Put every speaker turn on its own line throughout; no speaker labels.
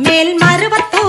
மேல் மருவத்தூருங்க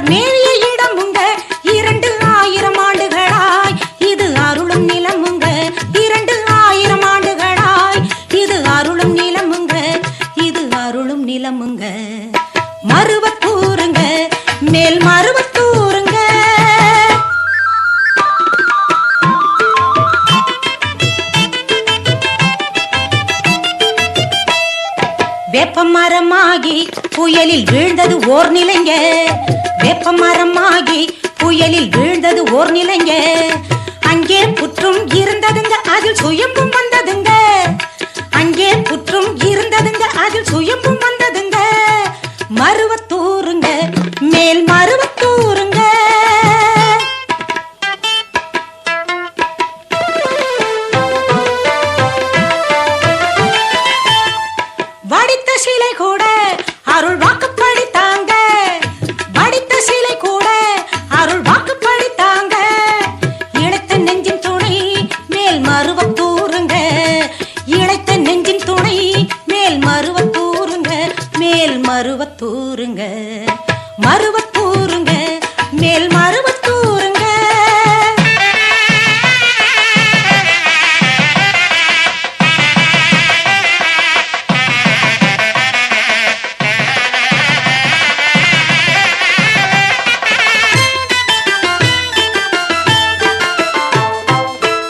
பலர் மேவிய இடம் இரண்டு ஆயிரம் ஆண்டுகளாய் இது அருளும் நிலமுங்க இரண்டு ஆயிரம் ஆண்டுகளாய் இது அருளும் நிலமுங்க இது அருளும் நிலமுங்க மருவத்தூருங்க மேல் மருவத்தூருங்க வேப்பமரமாகி புயலில் வீழ்ந்தது ஓர் நிலைங்க. வேப்பமரமாகி புயலில் வீழ்ந்தது ஓர் நிலைங்க. அங்கே புற்றும் இருந்ததுங்க அதில் சுயம்பும் வந்ததுங்க. அங்கே புற்றும் இருந்ததுங்க அதில் சுயம்பும் வந்ததுங்க. மருவத்தூருங்க மேல் மருவத்தூர் மருவத்தூருங்க மருவத்தூருங்க மேல் மருவத்தூருங்க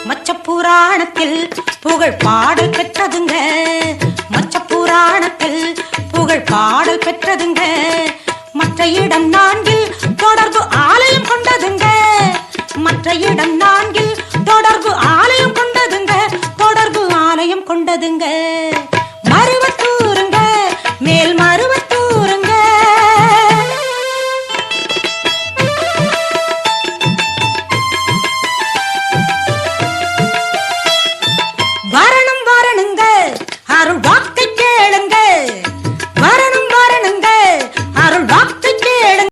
மச்ச புராணத்தில் புகழ் பாடல் பெற்றதுங்க. மச்ச புராணத்தில் புகழ் பாடல் பெற்றதுங்க. மற்ற இடம் நான்கில் தொடர்பு ஆலயம் கொண்டதுங்க. மற்ற இடம் நான்கில் தொடர்பு ஆலயம் கொண்டதுங்க. தொடர்பு ஆலயம் கொண்டதுங்க. மருவத்தூருங்க. மேல்மா